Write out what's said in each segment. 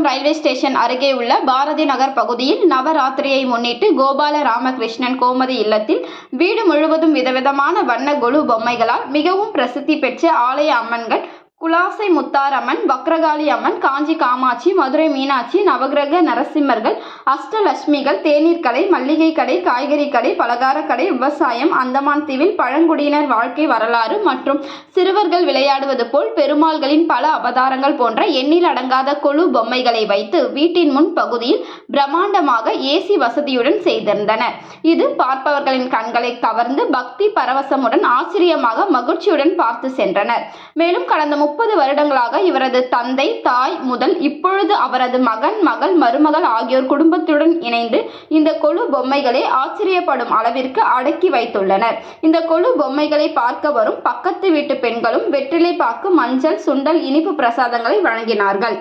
மண்டபம் railway station அருகே உள்ள பாரதி நகர் பகுதியில் நவராத்திரியை முன்னிட்டு கோபால ராமகிருஷ்ணன் கோமதி இல்லத்தில் வீடு முழுவதும் விதவிதமான வண்ண கொலு பொம்மைகளால் மிகவும் பிரசித்தி பெற்ற ஆலய அம்மன்கள் குலாசை முத்தாரம்மன் வக்ரகாளி அம்மன் காஞ்சி காமாட்சி மதுரை மீனாட்சி நவகிரக நரசிம்மர்கள் அஷ்டலட்சுமிகள் தேநீர் கடை மல்லிகை கடை காய்கறி கடை பலகார கடை விவசாயம் அந்தமான் தீவில் பழங்குடியினர் வாழ்க்கை வரலாறு மற்றும் சிறுவர்கள் விளையாடுவது போல் பெருமாள்களின் பல அவதாரங்கள் போன்ற எண்ணில் அடங்காத கொழு பொம்மைகளை வைத்து வீட்டின் முன் பகுதியில் பிரம்மாண்டமாக ஏசி வசதியுடன் செய்திருந்தனர். இது பார்ப்பவர்களின் கண்களை கவர்ந்து பக்தி பரவசமுடன் ஆச்சரியமாக மகிழ்ச்சியுடன் பார்த்து சென்றனர். மேலும் கடந்த முப்பது வருடங்களாக இவரது தந்தை தாய் முதல் இப்பொழுது அவரது மகன் மகள் மருமகள் ஆகியோர் குடும்பத்துடன் இணைந்து இந்த கொழு பொம்மைகளை ஆச்சரியப்படும் அளவிற்கு அடக்கி வைத்துள்ளனர். இந்த கொழு பொம்மைகளை பார்க்க வரும் பக்கத்து வீட்டு பெண்களும் வெற்றிலை பாக்கு மஞ்சள் சுண்டல் இனிப்பு பிரசாதங்களை வழங்கினார்கள்.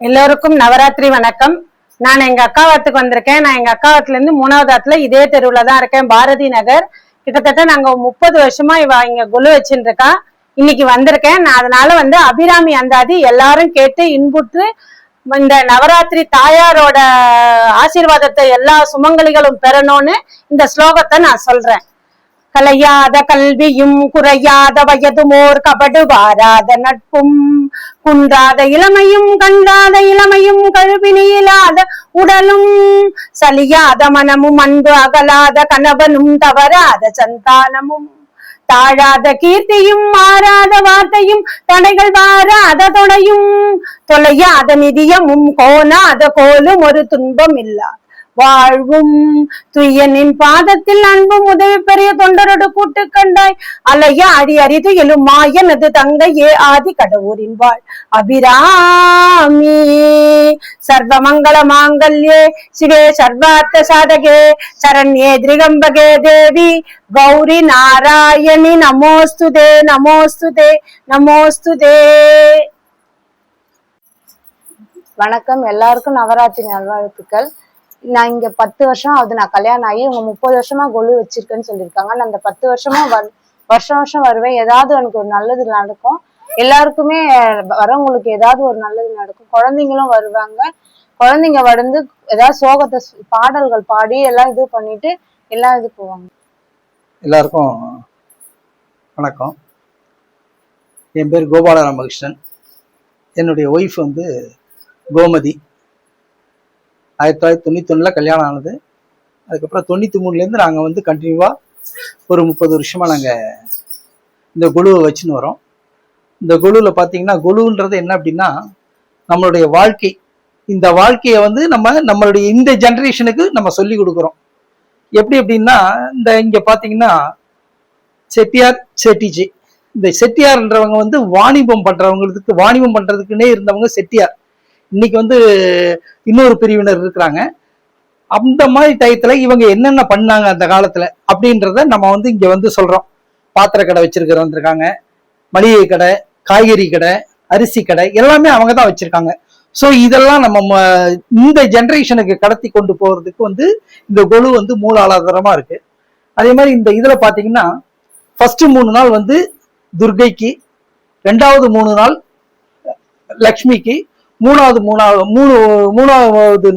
எல்லோருக்கும் நவராத்திரி வணக்கம். நான் எங்க அக்காவத்துக்கு வந்திருக்கேன். நான் எங்க அக்காவத்துல இருந்து மூணாவது ஆத்துல இதே தெருவுல தான் இருக்கேன். பாரதி நகர். கிட்டத்தட்ட நாங்க முப்பது வருஷமா இவ இங்க குழு வச்சுருக்கா இன்னைக்கு வந்திருக்கேன். நான் அதனால வந்து அபிராமி அந்தாதி எல்லாரும் கேட்டு இன்புற்று இந்த நவராத்திரி தாயாரோட ஆசீர்வாதத்தை எல்லா சுமங்கலிகளும் பெறணும்னு இந்த ஸ்லோகத்தை நான் சொல்றேன். கலையாத கல்வியும் குறையாத வயதுமோர் கபடு வாராத நட்பும் குன்றாத இளமையும் கண்டாத இளமையும் கழுவினியிலாத உடலும் சலியாத மனமும் அன்பு அகலாத கணவனும் தவறாத சந்தானமும். தாழாத கீர்த்தியும் மாறாத வார்த்தையும் தடைகள் வாராத தொடையும். தொலையாத நிதியமும் கோணாத கோலும் ஒரு துன்பம் இல்லா. வாழ்வும் துய்யனின் பாதத்தில் அன்பும் உதவி பெரிய தொண்டரோடு கூட்டு கண்டாய். அலைய அடி அரிது எழுமா எனது தங்கையே ஆதி கடவுரின் வாழ். அபிராமி சர்வமங்கள மாங்கல்யே சிவே சர்வார்த்த சாதகே சரண்யே திரிகம்பகே தேவி. கௌரி நாராயணி நமோஸ்துதே நமோஸ்துதே நமோஸ்துதே. வணக்கம். எல்லாருக்கும் நவராத்திரி நல்வாழ்த்துக்கள். நான் இங்க பத்து வருஷம் ஆகுது நான் கல்யாணம் ஆகி இவங்க முப்பது வருஷமா கொலு வச்சிருக்கேன்னு சொல்லியிருக்காங்க. நான் அந்த பத்து வருஷமா வருஷம் வருஷம் வருவேன். ஏதாவது எனக்கு ஒரு நல்லது நடக்கும். எல்லாருக்குமே வரவங்களுக்கு ஏதாவது ஒரு நல்லது நடக்கும். குழந்தைங்களும் வருவாங்க. குழந்தைங்க வந்து ஏதாவது சோகத்தை பாடல்கள் பாடி எல்லாம் இது பண்ணிட்டு எல்லாம் இது போவாங்க. எல்லாருக்கும் வணக்கம். என் பேர் கோபால ராமகிருஷ்ணன் என்னுடைய ஒய்ஃப் வந்து கோமதி. ஆயிரத்தி தொள்ளாயிரத்தி தொண்ணூத்தொன்னில் கல்யாணம் ஆனது. அதுக்கப்புறம் தொண்ணூற்றி மூணுலேருந்து நாங்கள் வந்து கண்டினியூவாக ஒரு முப்பது வருஷமாக நாங்கள் இந்த குழுவை வச்சுன்னு வரோம். இந்த குழுவில் பார்த்தீங்கன்னா குழுன்றது என்ன அப்படின்னா நம்மளுடைய வாழ்க்கை. இந்த வாழ்க்கையை வந்து நம்ம நம்மளுடைய இந்த ஜென்ரேஷனுக்கு நம்ம சொல்லி கொடுக்குறோம். எப்படி அப்படின்னா இந்த இங்கே பார்த்தீங்கன்னா செட்டியார் செட்டிஜி. இந்த செட்டியார்ன்றவங்க வந்து வாணிபம் பண்ணுறவங்களுக்கு வாணிபம் பண்ணுறதுக்குன்னே இருந்தவங்க செட்டியார். இன்னைக்கு வந்து இன்னொரு பிரிவினர் இருக்கிறாங்க. அந்த மாதிரி டயத்துல இவங்க என்னென்ன பண்ணாங்க அந்த காலத்துல அப்படின்றத நம்ம வந்து இங்க வந்து சொல்றோம். பாத்திர கடை வச்சிருக்கிறவங்க இருக்காங்க மளிகை கடை காய்கறி கடை அரிசி கடை எல்லாமே அவங்க தான் வச்சிருக்காங்க. ஸோ இதெல்லாம் நம்ம ம- இந்த ஜென்ரேஷனுக்கு கடத்தி கொண்டு போகிறதுக்கு வந்து இந்த கொலு வந்து மூலாதாரமாக இருக்கு. அதே மாதிரி இந்த இதில் பார்த்தீங்கன்னா ஃபர்ஸ்ட் மூணு நாள் வந்து துர்கைக்கு ரெண்டாவது மூணு நாள் லக்ஷ்மிக்கு மூணாவது மூணாவது மூணு மூணாவது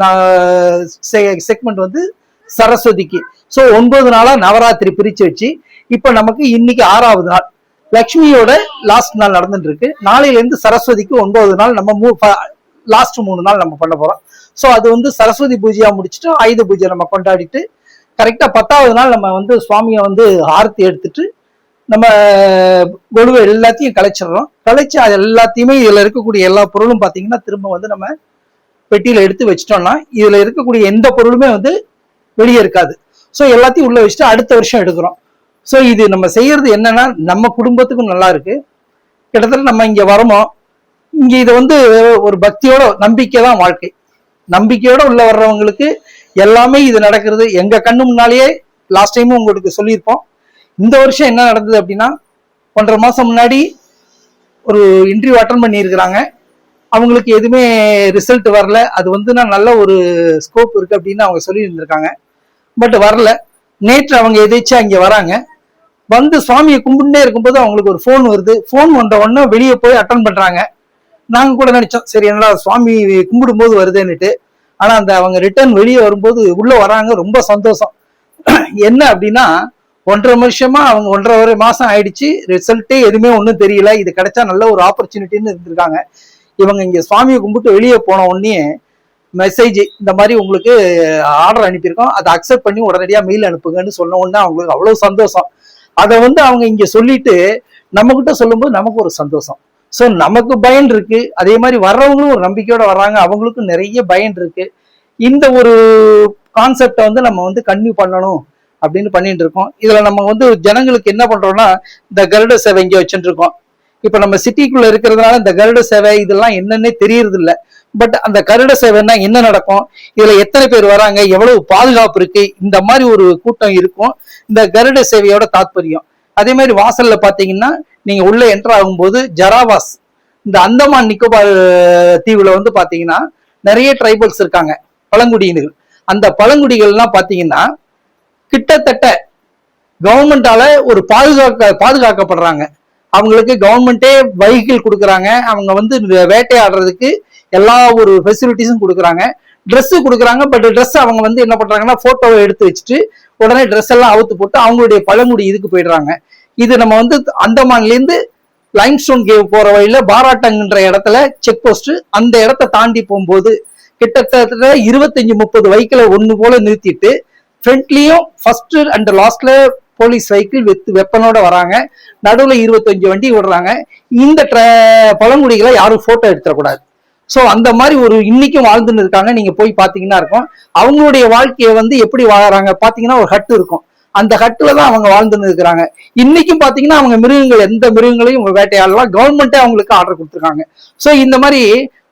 செக்மெண்ட் வந்து சரஸ்வதிக்கு. ஸோ ஒன்பது நாளாக நவராத்திரி பிரிச்சு வச்சு இப்போ நமக்கு இன்னைக்கு ஆறாவது நாள். லக்ஷ்மியோட லாஸ்ட் நாள் நடந்துட்டு இருக்கு நாளையிலேருந்து சரஸ்வதிக்கு ஒன்பது நாள் நம்ம மூ லாஸ்ட் மூணு நாள் நம்ம பண்ண போகிறோம் ஸோ அது வந்து சரஸ்வதி பூஜையாக முடிச்சுட்டு ஆயுத பூஜை நம்ம கொண்டாடிட்டு கரெக்டாக பத்தாவது நாள் நம்ம வந்து சுவாமியை வந்து ஆர்த்தி எடுத்துட்டு நம்ம கொழுவை எல்லாத்தையும் கலைச்சிடுறோம். கலைச்சு அது எல்லாத்தையுமே இதுல இருக்கக்கூடிய எல்லா பொருளும் பாத்தீங்கன்னா திரும்ப வந்து நம்ம பெட்டியில எடுத்து வச்சிட்டோம்னா இதுல இருக்கக்கூடிய எந்த பொருளுமே வந்து வெளியே இருக்காது. ஸோ எல்லாத்தையும் உள்ள வச்சுட்டு அடுத்த வருஷம் எடுக்கிறோம். ஸோ இது நம்ம செய்யறது என்னன்னா நம்ம குடும்பத்துக்கும் நல்லா இருக்கு. கிட்டத்தட்ட நம்ம இங்க வரமோ இங்க இதை வந்து ஒரு பக்தியோட நம்பிக்கை தான் வாழ்க்கை. நம்பிக்கையோட உள்ள வர்றவங்களுக்கு எல்லாமே இது நடக்கிறது. எங்க கண்ணு முன்னாலேயே லாஸ்ட் டைமும் உங்களுக்கு சொல்லியிருப்போம். இந்த வருஷம் என்ன நடந்தது அப்படின்னா ஒன்றரை மாதம் முன்னாடி ஒரு இன்டர்வியூ அட்டன் பண்ணியிருக்கிறாங்க. அவங்களுக்கு எதுவுமே ரிசல்ட் வரல. அது வந்து நான் நல்ல ஒரு ஸ்கோப் இருக்குது அப்படின்னு அவங்க சொல்லியிருந்திருக்காங்க. பட் வரல. நேற்று அவங்க எதாச்சும் அங்கே வராங்க. வந்து சுவாமியை கும்பிட்டுட்டே இருக்கும்போது அவங்களுக்கு ஒரு ஃபோன் வருது. ஃபோன் வந்த உடனே வெளியே போய் அட்டன் பண்ணுறாங்க நாங்கள் கூட நினச்சோம் சரி என்னடா சுவாமி கும்பிடும் போது வருதுன்னுட்டு. ஆனால் அந்த அவங்க ரிட்டர்ன் வெளியே வரும்போது உள்ளே வராங்க. ரொம்ப சந்தோஷம். என்ன அப்படின்னா ஒன்றரை வருஷமா அவங்க ஒன்றரை ஒரு மாசம் ஆயிடுச்சு. ரிசல்ட்டே எதுவுமே ஒன்றும் தெரியல. இது கிடைச்சா நல்ல ஒரு ஆப்பர்ச்சுனிட்டின்னு இருந்திருக்காங்க. இவங்க இங்க சுவாமியை கும்பிட்டு வெளியே போன உடனே மெசேஜ் இந்த மாதிரி உங்களுக்கு ஆர்டர் அனுப்பியிருக்கோம். அதை அக்செப்ட் பண்ணி உடனடியா மெயில் அனுப்புங்கன்னு சொன்ன உடனே அவங்களுக்கு அவ்வளவு சந்தோஷம். அதை வந்து அவங்க இங்க சொல்லிட்டு நம்ம கிட்ட சொல்லும்போது நமக்கு ஒரு சந்தோஷம். ஸோ நமக்கு பயன் இருக்கு. அதே மாதிரி வர்றவங்களும் ஒரு நம்பிக்கையோட வர்றாங்க. அவங்களுக்கும் நிறைய பயன் இருக்கு. இந்த ஒரு கான்செப்டை வந்து நம்ம வந்து கன்டினியூ பண்ணணும். அப்படின்னு பண்ணிட்டு இருக்கோம். இதுல நம்ம வந்து ஜனங்களுக்கு என்ன பண்றோம்னா இந்த கருட சேவை இங்க வச்சுட்டு இருக்கோம். இப்ப நம்ம சிட்டிக்குள்ள இருக்கிறதுனால இந்த கருட சேவை இதெல்லாம் என்னன்னே தெரியறது இல்ல பட் அந்த கருட சேவைன்னா என்ன நடக்கும்? இதுல எத்தனை பேர் வராங்க? எவ்வளவு பாதுகாப்பு இருக்கு? இந்த மாதிரி ஒரு கூட்டம் இருக்கும். இந்த கருட சேவையோட தாத்பரியம். அதே மாதிரி வாசல்ல பாத்தீங்கன்னா நீங்க உள்ள என்டர் ஆகும்போது ஜராவாஸ். இந்த அந்தமான் நிக்கோபார் தீவுல வந்து பாத்தீங்கன்னா நிறைய ட்ரைபல்ஸ் இருக்காங்க. பழங்குடியினர்கள் அந்த பழங்குடிகள்லாம் பாத்தீங்கன்னா கிட்டத்தட்ட கவர்மெண்டால ஒரு பாதுகாக்க பாதுகாக்கப்படுறாங்க. அவங்களுக்கு கவர்மெண்டே வைகிள் கொடுக்குறாங்க. அவங்க வந்து வேட்டையாடுறதுக்கு எல்லா ஒரு ஃபெசிலிட்டிஸும் கொடுக்குறாங்க. ட்ரெஸ்ஸு கொடுக்குறாங்க. பட் ட்ரெஸ் அவங்க வந்து என்ன பண்ணுறாங்கன்னா ஃபோட்டோவை எடுத்து வச்சுட்டு உடனே ட்ரெஸ் எல்லாம் அவுத்து போட்டு அவங்களுடைய பழங்குடி இதுக்கு போயிடுறாங்க. இது நம்ம வந்து அந்தமான்லேருந்து லைம் லைம்ஸ்டோன் கேவ் போகிற வழியில் பாராட்டங்கன்ற இடத்துல செக் போஸ்ட்டு அந்த இடத்த தாண்டி போகும்போது கிட்டத்தட்ட இருபத்தஞ்சு முப்பது வைக்கில் ஒன்று போல நிறுத்திட்டு ஃப்ரண்ட்லயும் ஃபர்ஸ்ட் அண்ட் லாஸ்ட்ல போலீஸ் சைக்கிள் வித் வெப்பனோட வராங்க. நடுவில் இருபத்தஞ்சு வண்டி விடுறாங்க இந்த பழங்குடிகளை யாரும் போட்டோ எடுத்துடக்கூடாது ஸோ அந்த மாதிரி ஒரு இன்னைக்கும் வாழ்ந்துன்னு இருக்காங்க. நீங்க போய் பாத்தீங்கன்னா இருக்கும். அவங்களுடைய வாழ்க்கையை வந்து எப்படி வாழறாங்க? பாத்தீங்கன்னா ஒரு ஹட்டு இருக்கும். அந்த ஹட்டில் தான் அவங்க வாழ்ந்துன்னு இருக்கிறாங்க. இன்னைக்கும் பாத்தீங்கன்னா அவங்க மிருகங்கள் எந்த மிருகங்களையும் வேட்டையாடலாம். கவர்மெண்ட்டே அவங்களுக்கு ஆர்டர் கொடுத்துருக்காங்க. ஸோ இந்த மாதிரி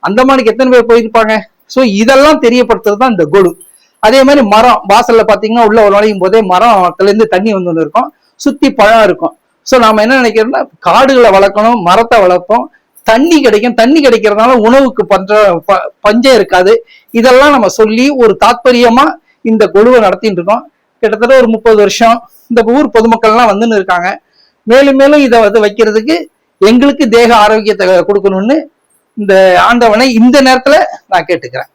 அந்தமானுக்கு எத்தனை பேர் போயிருப்பாங்க? ஸோ இதெல்லாம் தெரியப்படுத்துறது தான் இந்த கொடு அதே மாதிரி மரம் வாசல்ல பாத்தீங்கன்னா உள்ள ஒரு நுழையும் போதே மரத்துல இருந்து தண்ணி வந்து இருக்கும் சுத்தி பழம் இருக்கும். ஸோ நாம என்ன நினைக்கிறோம்னா காடுகளை வளர்க்கணும் மரத்தை வளர்ப்போம். தண்ணி கிடைக்கும். தண்ணி கிடைக்கிறதுனால உணவுக்கு பஞ்ச ப- பஞ்சம் இருக்காது. இதெல்லாம் நம்ம சொல்லி ஒரு தாத்பரியமா இந்த கொழுவை நடத்திட்டு இருக்கோம். கிட்டத்தட்ட ஒரு முப்பது வருஷம் இந்த ஊர் பொதுமக்கள்லாம் வந்துன்னு இருக்காங்க. மேலும் மேலும் இதை வந்து வைக்கிறதுக்கு எங்களுக்கு தேக ஆரோக்கியத்தை கொடுக்கணும்னு இந்த ஆண்டவனை இந்த நேரத்துல நான் கேட்டுக்கிறேன்.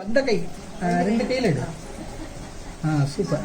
வந்த கை ரெண்டு கையில் எடு ஆ சூப்பர்.